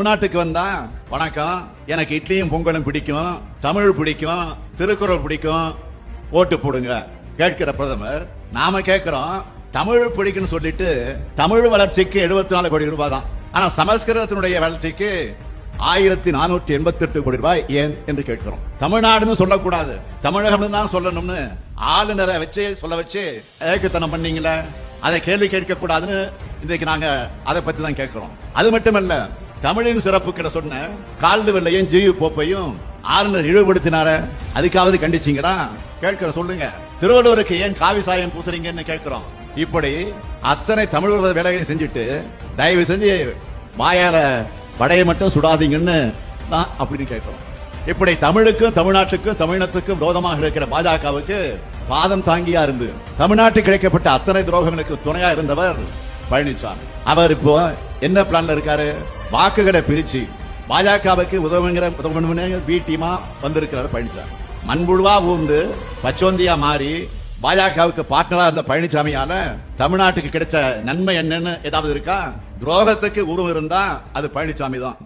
தமிழ்நாட்டுக்கு வந்தா வணக்கம். எனக்கு இட்லியும் பொங்கலும் பிடிக்கும் தமிழ் பிடிக்கும் திருக்குறள் பிடிக்கும். ஓட்டு போடுங்க. கேட்கிற பிரதமர் நாம கேட்கிறோம் தமிழ் பிடிக்குன்னு சொல்லிட்டு தமிழ் வளர்ச்சிக்கு 74 நாலு கோடி ரூபாய் தான். ஆனா சமஸ்கிருதத்தினுடைய வளர்ச்சிக்கு ஆயிரத்தி நானூற்றி எண்பத்தி எட்டு கோடி ரூபாய் ஏன் என்று கேட்கிறோம். தமிழ்நாடுன்னு சொல்லக்கூடாது. தமிழகம்னு தான் சொல்லணும்னு ஆளுநரை வச்சு சொல்ல வச்சு ஏக்கத்தனம் பண்ணீங்களே. அதை கேள்வி கேட்க கூடாதுன்னு இன்றைக்கு நாங்க அதை பத்தி தான் கேட்கிறோம். அது மட்டுமல்ல தமிழின் சிறப்பு கிட சொன்ன கால்டு வெள்ளையும் ஜியு போப்பையும் ஆளுநர் இழிவுபடுத்தினார. அதுக்காவது கண்டிச்சீங்களா கேட்கிற சொல்லுங்க. திருவள்ளுவருக்கு ஏன் காவி சாயம் பூசுறீங்கன்னு கேட்கிறோம். இப்படி அத்தனை தமிழ் வேலையை செஞ்சுட்டு தயவு செஞ்சு வாயால வடையை மட்டும் சுடாதீங்கன்னு தான் அப்படின்னு கேட்கிறோம். இப்படி தமிழுக்கும் தமிழ்நாட்டுக்கும் தமிழினத்துக்கும் விரோதமாக இருக்கிற பாஜகவுக்கு பாதம் தாங்கியா இருந்து தமிழ்நாட்டுக்கு கிடைக்கப்பட்ட அத்தனை துரோகங்களுக்கு துணையா இருந்தவர் பழனிசாமி அவர் இப்போ என்ன பிளான்ல இருக்காரு? வாக்குகளை பிரிச்சு பாஜகவுக்கு உதவுங்கிற உதவணும்னு பி டீமா வந்திருக்கிறார் பழனிசாமி. மண்புழுவா ஊர்ந்து பச்சோந்தியா மாறி பாஜகவுக்கு பார்ட்னரா இருந்த பழனிசாமியால தமிழ்நாட்டுக்கு கிடைச்ச நன்மை என்னன்னு ஏதாவது இருக்கா? துரோகத்துக்கு உருவம் இருந்தா அது பழனிசாமி தான்